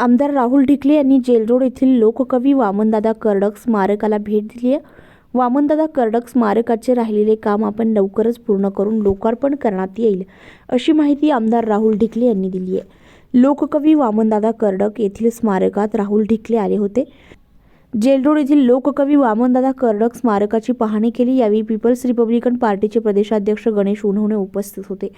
आमदार राहुल ढिकले यांनी जेलरोड येथील लोककवी वामनदादा कर्डक स्मारकाला भेट दिली आहे. वामनदादा कर्डक स्मारकाचे राहिलेले काम आपण लवकरच पूर्ण करून लोकार्पण करण्यात येईल अशी माहिती आमदार राहुल ढिकले यांनी दिली आहे. लोककवी वामनदादा कर्डक येथील स्मारकात राहुल ढिकले आले होते. जेलरोड येथील लोककवी वामनदादा कर्डक स्मारकाची पाहणी केली. यावेळी पीपल्स रिपब्लिकन पार्टीचे प्रदेशाध्यक्ष गणेश उन्हवणे उपस्थित होते.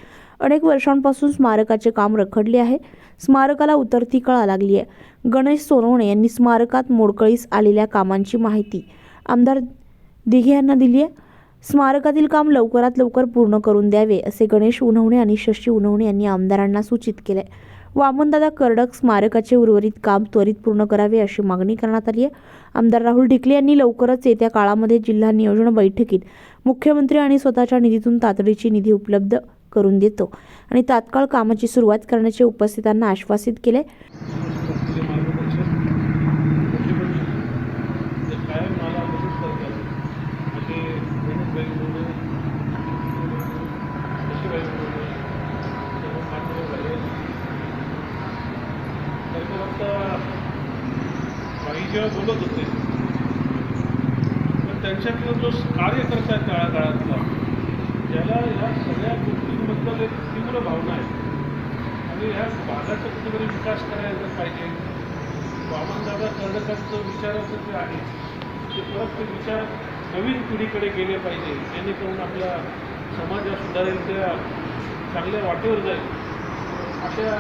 अनेक वर्षांपासून स्मारकाचे काम रखडले आहे. स्मारकाला उतरती कळा लागली आहे. गणेश सोनवणे यांनी स्मारकात मोडकळीस आलेल्या कामांची माहिती आमदार दिघे यांना दिली आहे. स्मारकातील काम लवकरात लवकर पूर्ण करून द्यावे असे गणेश उन्हवणे आणि शशी उन्हवणे यांनी आमदारांना सूचित केले. वामनदादा कर्डक स्मारकाचे उर्वरित काम त्वरित पूर्ण करावे अशी मागणी करण्यात आली आहे. आमदार राहुल ढिकले यांनी लवकरच येत्या काळामध्ये जिल्हा नियोजन बैठकीत मुख्यमंत्री आणि स्वतःच्या निधीतून तातडीची निधी उपलब्ध करून देतो आणि तात्काळ कामाची सुरुवात करण्याचे उपस्थितांना आश्वासित केले तुझे मार्गदर्शन मुख्यमंत्री जे कायम मला मदत करतात असे गणेशभाई बोलणे शशीबाई बोलणे सर्व मान्य झाले त्याच्या आता बाई जेव्हा बोलत होते. तर त्यांच्यातला जो कार्यकर्ता आहे काळा काळातला ज्याला या सगळ्या गोष्टींबद्दल एक तीव्र भावना आहे. आणि ह्या भागाचा कुठेतरी विकास करायला पाहिजे. वामनदादा कर्णकांचं विचाराचं जे आहे ते परत ते विचार नवीन पिढीकडे गेले पाहिजे जेणेकरून आपल्या समाजात सुधारेल त्या चांगल्या वाटेवर जाईल. अशा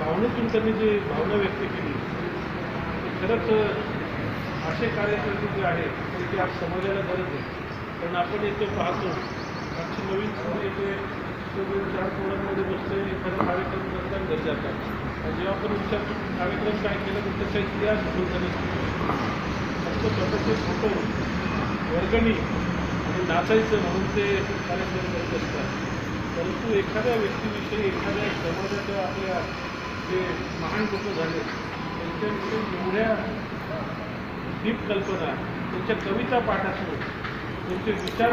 भावनेतून त्यांनी जी भावना व्यक्त केली. खरंच असे कार्यकर्ते जे आहेत ते आज समाजाला गरज आहे. कारण आपण येथे पाहतो आजची नवीन पिढी येते ते चार पोरांमध्ये बसते एखादा कार्यक्रम करताना घरी जातात. आणि जेव्हा आपण विचारतो कार्यक्रम काय केलं तर त्याचा इतिहास बोलताना फक्त स्वतःचे फोटो वर्गणी आणि नाचायचं म्हणून ते कार्यक्रम करत असतात. परंतु एखाद्या व्यक्तीविषयी एखाद्या समाजाच्या आपल्या जे महान लोक झाले त्यांच्या एवढ्या डीप कल्पना त्यांच्या कविता पाठ असणं त्यांचे विचार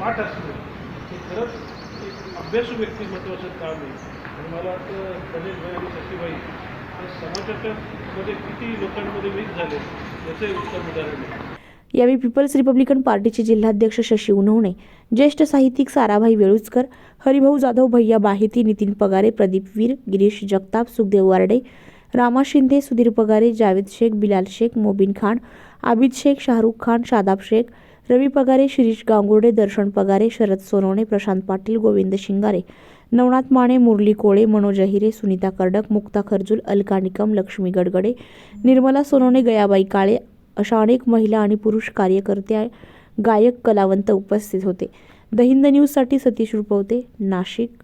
पाठ असणं हे खरंच एक अभ्यासू व्यक्तिमत्वाचं काम आहे. आणि मला वाटतं गणेशभाई आणि शशीबाई हे समाजाच्या मध्ये किती लोकांमध्ये मिक्स झाले याचं उत्तम उदाहरण आहे. यावेळी पीपल्स रिपब्लिकन पार्टीचे जिल्हाध्यक्ष शशी उन्हवणे ज्येष्ठ साहित्यिक साराभाई वेळुचकर हरिभाऊ जाधव भैया बाहेती नितीन पगारे प्रदीप वीर गिरीश जगताप सुखदेव वारडे रामा शिंदे सुधीर पगारे जावेद शेख बिलाल शेख मोबिन खान आबिद शेख शाहरुख खान शादाब शेख रवी पगारे शिरीष गांगुर्डे दर्शन पगारे शरद सोनवणे प्रशांत पाटील गोविंद शिंगारे नवनाथ माने मुरली कोळे मनोज अहिरे सुनीता कर्डक मुक्ता खर्जूल अलका निकम लक्ष्मी गडगडे निर्मला सोनवणे गयाबाई काळे अशा अनेक महिला आणि पुरुष कार्यकर्ते गायक कलावंत उपस्थित होते. द हिंद न्यूजसाठी सतीश रुपवते नाशिक.